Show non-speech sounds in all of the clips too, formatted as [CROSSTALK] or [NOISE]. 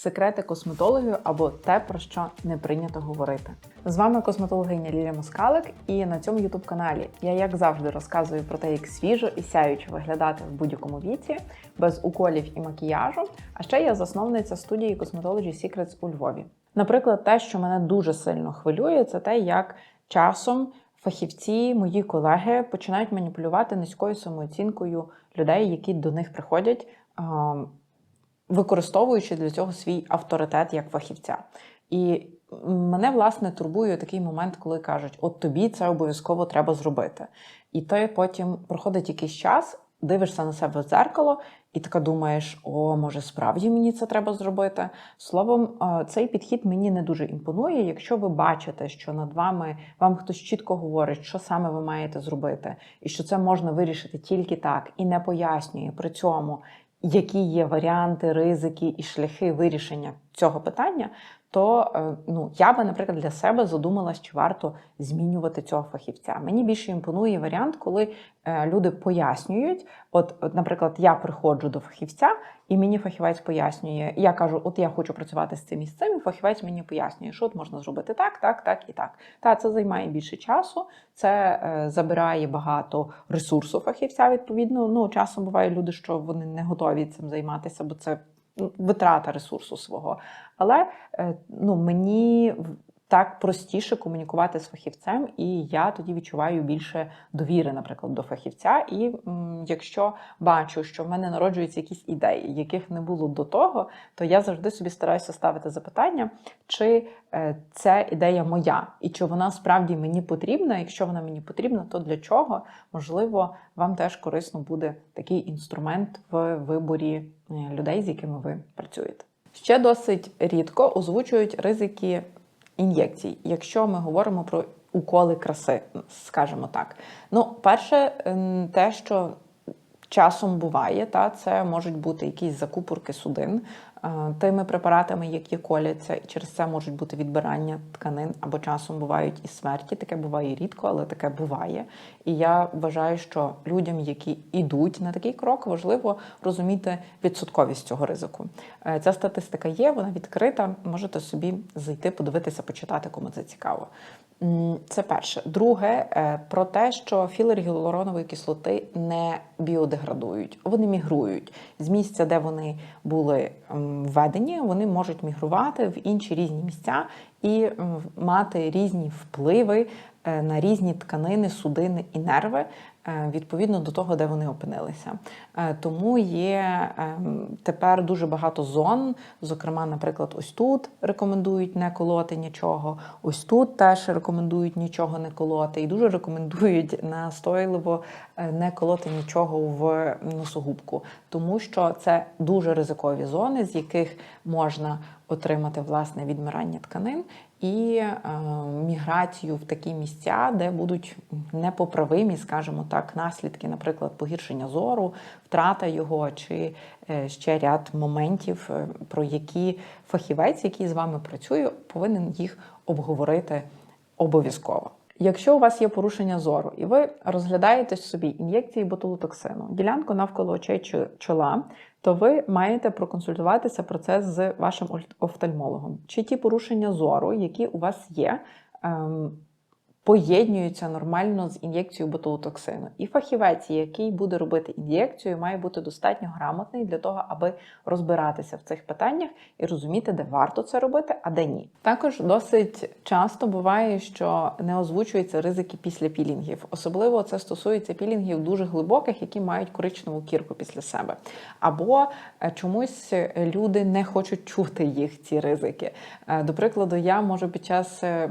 секрети косметологів або те, про що не прийнято говорити. З вами косметологиня Лілія Москалик, і на цьому youtube каналі я, як завжди, розказую про те, як свіжо і сяюче виглядати в будь-якому віці, без уколів і макіяжу. А ще я засновниця студії Cosmetology Secrets у Львові. Наприклад, те, що мене дуже сильно хвилює, це те, як часом фахівці, мої колеги починають маніпулювати низькою самооцінкою людей, які до них приходять, а, використовуючи для цього свій авторитет як фахівця. І мене власне турбує такий момент, коли кажуть: от тобі це обов'язково треба зробити. І ти потім проходить якийсь час, дивишся на себе в дзеркало, і така думаєш: о, може, справді мені це треба зробити. Словом, е, цей підхід мені не дуже імпонує. Якщо ви бачите, що над вами вам хтось чітко говорить, що саме ви маєте зробити, і що це можна вирішити тільки так, і не пояснює при цьому, які є варіанти, ризики і шляхи вирішення цього питання, то е, ну я би, наприклад, для себе задумалась, чи варто змінювати цього фахівця. Мені більше імпонує варіант, коли е, люди пояснюють. От, от, наприклад, я приходжу до фахівця, і мені фахівець пояснює. Я кажу, от я хочу працювати з цим і з цим, і фахівець мені пояснює, що от можна зробити так, так, так і так. Та це займає більше часу, це е, забирає багато ресурсу фахівця. Відповідно, ну часом буває люди, що вони не готові цим займатися, бо це витрата ресурсу свого. Але е, ну, мені так простіше комунікувати з фахівцем, і я тоді відчуваю більше довіри, наприклад, до фахівця. І м, якщо бачу, що в мене народжуються якісь ідеї, яких не було до того, то я завжди собі стараюся ставити запитання, чи е, це ідея моя, і чи вона справді мені потрібна. Якщо вона мені потрібна, то для чого? Можливо, вам теж корисно буде такий інструмент в виборі е, людей, з якими ви працюєте. Ще досить рідко озвучують ризики ін'єкцій, якщо ми говоримо про уколи краси, скажімо так. Ну, перше, те, що часом буває, та це можуть бути якісь закупорки судин е, тими препаратами, які коляться, і через це можуть бути відбирання тканин або часом бувають і смерті. Таке буває рідко, але таке буває. І я вважаю, що людям, які йдуть на такий крок, важливо розуміти відсотковість цього ризику. Е, Ця статистика є, вона відкрита. Можете собі зайти, подивитися, почитати, кому це цікаво. Це перше. Друге, е, про те, що філери гіалуронової кислоти не біодеградують, вони мігрують з місця, де вони були введені, вони можуть мігрувати в інші різні місця і мати різні впливи е, на різні тканини, судини і нерви. Е, Відповідно до того, де вони опинилися. Е, Тому є ем, тепер дуже багато зон. Зокрема, наприклад, ось тут рекомендують не колоти нічого, ось тут теж рекомендують нічого не колоти, і дуже рекомендують настойливо е, не колоти нічого в носогубку, тому що це дуже ризикові зони, з яких можна отримати власне відмирання тканин і е, міграцію в такі місця, де будуть непоправимі, скажімо так, наслідки, наприклад, погіршення зору, втрата його чи е, ще ряд моментів, е, про які фахівець, який з вами працює, повинен їх обговорити обов'язково. Якщо у вас є порушення зору, і ви розглядаєте собі ін'єкції ботулотоксину, ділянку навколо очей чи чола, то ви маєте проконсультуватися про це з вашим офтальмологом. Чи ті порушення зору, які у вас є, поєднуються нормально з ін'єкцією ботулотоксину. І фахівець, який буде робити ін'єкцію, має бути достатньо грамотний для того, аби розбиратися в цих питаннях і розуміти, де варто це робити, а де ні. Також досить часто буває, що не озвучуються ризики після пілінгів. Особливо це стосується пілінгів дуже глибоких, які мають коричневу кірку після себе. Або е, чомусь люди не хочуть чути їх ці ризики. Е, До прикладу, я можу під час е,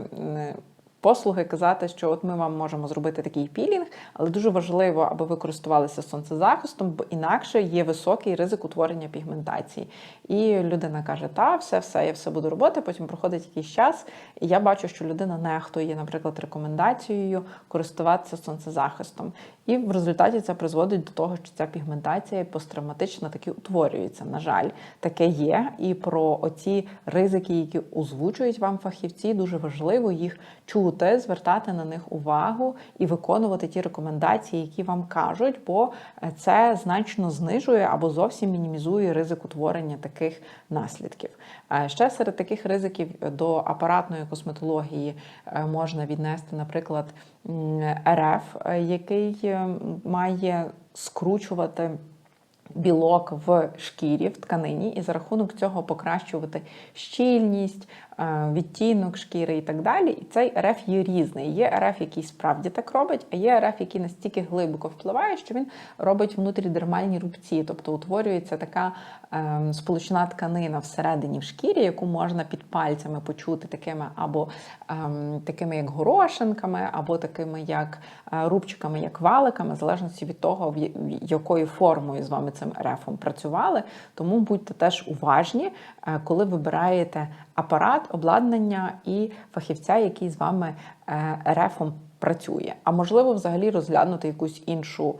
послуги казати, що от ми вам можемо зробити такий пілінг, але дуже важливо, аби ви користувалися сонцезахистом, бо інакше є високий ризик утворення пігментації. І людина каже: Та, все, все, я все буду робити. Потім проходить якийсь час, і я бачу, що людина нехтує, наприклад, рекомендацією користуватися сонцезахистом. І в результаті це призводить до того, що ця пігментація посттравматична таки утворюється. На жаль, таке є. І про оці ризики, які озвучують вам фахівці, дуже важливо їх чути чути, звертати на них увагу і виконувати ті рекомендації, які вам кажуть, бо це значно знижує або зовсім мінімізує ризик утворення таких наслідків. Е, Ще серед таких ризиків до апаратної косметології е, можна віднести, наприклад, РФ, е, який е, має скручувати білок в шкірі, в тканині, і за рахунок цього покращувати щільність, е, відтінок шкіри і так далі. І цей РФ є різний. Є РФ, який справді так робить, а є РФ, який настільки глибоко впливає, що він робить внутрідермальні рубці, тобто утворюється така ем, сполучна тканина всередині в шкірі, яку можна під пальцями почути такими або ем, такими як горошинками, або такими як е, рубчиками, як валиками, в залежності від того, якою формою з вами цим РФом працювали. Тому будьте теж уважні, е, коли вибираєте апарат, обладнання і фахівця, який з вами е, РФом працює. А можливо, взагалі розглянути якусь іншу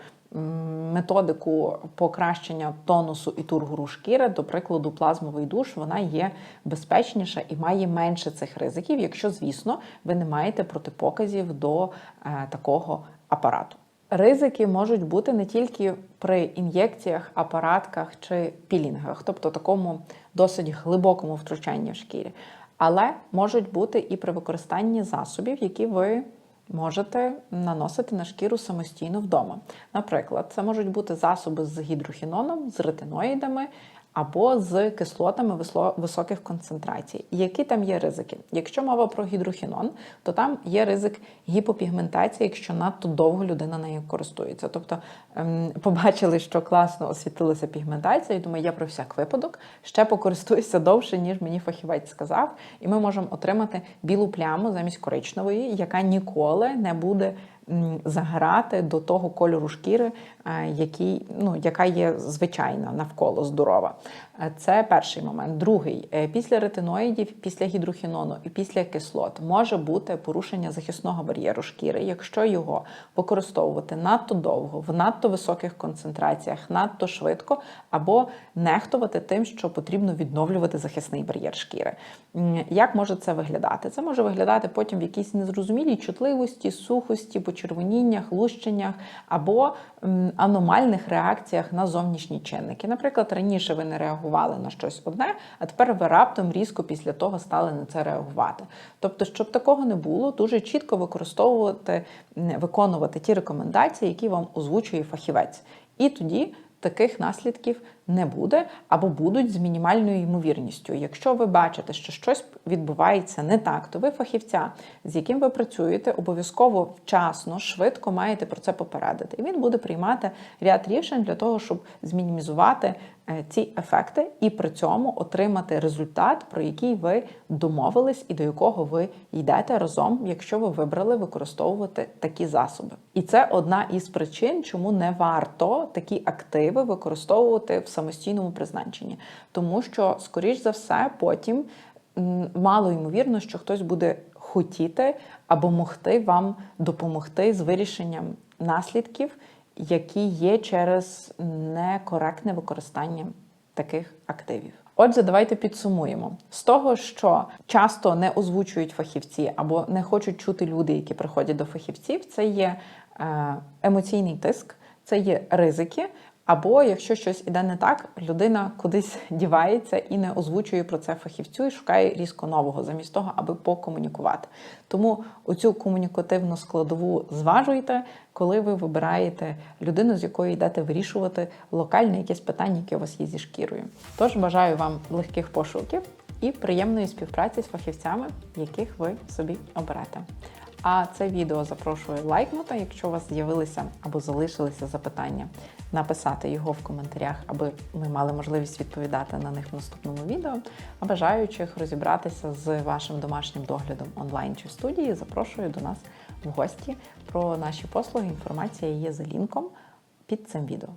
методику покращення тонусу і тургору шкіри, до прикладу, плазмовий душ, вона є безпечніша і має менше цих ризиків, якщо, звісно, ви не маєте протипоказів до е, такого апарату. Ризики можуть бути не тільки при ін'єкціях, апаратках чи пілінгах, тобто такому досить глибокому втручанні в шкірі, але можуть бути і при використанні засобів, які ви можете наносити на шкіру самостійно вдома. Наприклад, це можуть бути засоби з гідрохіноном, з ретиноїдами або з кислотами високих концентрацій. Які там є ризики? Якщо мова про гідрохінон, то там є ризик гіпопігментації, якщо надто довго людина нею користується. Тобто ем, побачили, що класно освітилася пігментація, і думаю, я про всяк випадок ще покористуюся довше, ніж мені фахівець сказав, і ми можемо отримати білу пляму замість коричневої, яка ніколи не буде заграти до того кольору шкіри, е, який, ну, яка є звичайна навколо здорова. Е, Це перший момент. Другий Е, після ретиноїдів, після гідрохінону і після кислот може бути порушення захисного бар'єру шкіри, якщо його використовувати надто довго, в надто високих концентраціях, надто швидко, або нехтувати тим, що потрібно відновлювати захисний бар'єр шкіри. Як може це виглядати? Це може виглядати потім в якійсь незрозумілій чутливості, сухості, почервоніннях, лущеннях або аномальних реакціях на зовнішні чинники. Наприклад, раніше ви не реагували на щось одне, а тепер ви раптом різко після того стали на це реагувати. Тобто, щоб такого не було, дуже чітко використовувати, виконувати ті рекомендації, які вам озвучує фахівець. І тоді таких наслідків не буде або будуть з мінімальною ймовірністю. Якщо ви бачите, що щось відбувається не так, то ви фахівця, з яким ви працюєте, обов'язково вчасно, швидко маєте про це попередити. І він буде приймати ряд рішень для того, щоб змінімізувати ці ефекти і при цьому отримати результат, про який ви домовились і до якого ви йдете разом, якщо ви вибрали використовувати такі засоби. І це одна із причин, чому не варто такі активи використовувати в самостійному призначенні, тому що, скоріш за все, потім мало ймовірно, що хтось буде хотіти або могти вам допомогти з вирішенням наслідків, які є через некоректне використання таких активів. Отже, давайте підсумуємо з того, що часто не озвучують фахівці або не хочуть чути люди, які приходять до фахівців. Це є е, емоційний тиск, це є ризики. Або якщо щось іде не так, людина кудись [LAUGHS] дівається і не озвучує про це фахівцю і шукає різко нового, замість того, аби покомунікувати. Тому оцю комунікативну складову зважуйте, коли ви вибираєте людину, з якою йдете вирішувати локальне якесь питання, яке у вас є зі шкірою. Тож бажаю вам легких пошуків і приємної співпраці з фахівцями, яких ви собі оберете. А це відео запрошую лайкнути, якщо у вас з'явилися або залишилися запитання, написати його в коментарях, аби ми мали можливість відповідати на них в наступному відео. А бажаючих розібратися з вашим домашнім доглядом онлайн чи в студії, запрошую до нас в гості про наші послуги. Інформація є за лінком під цим відео.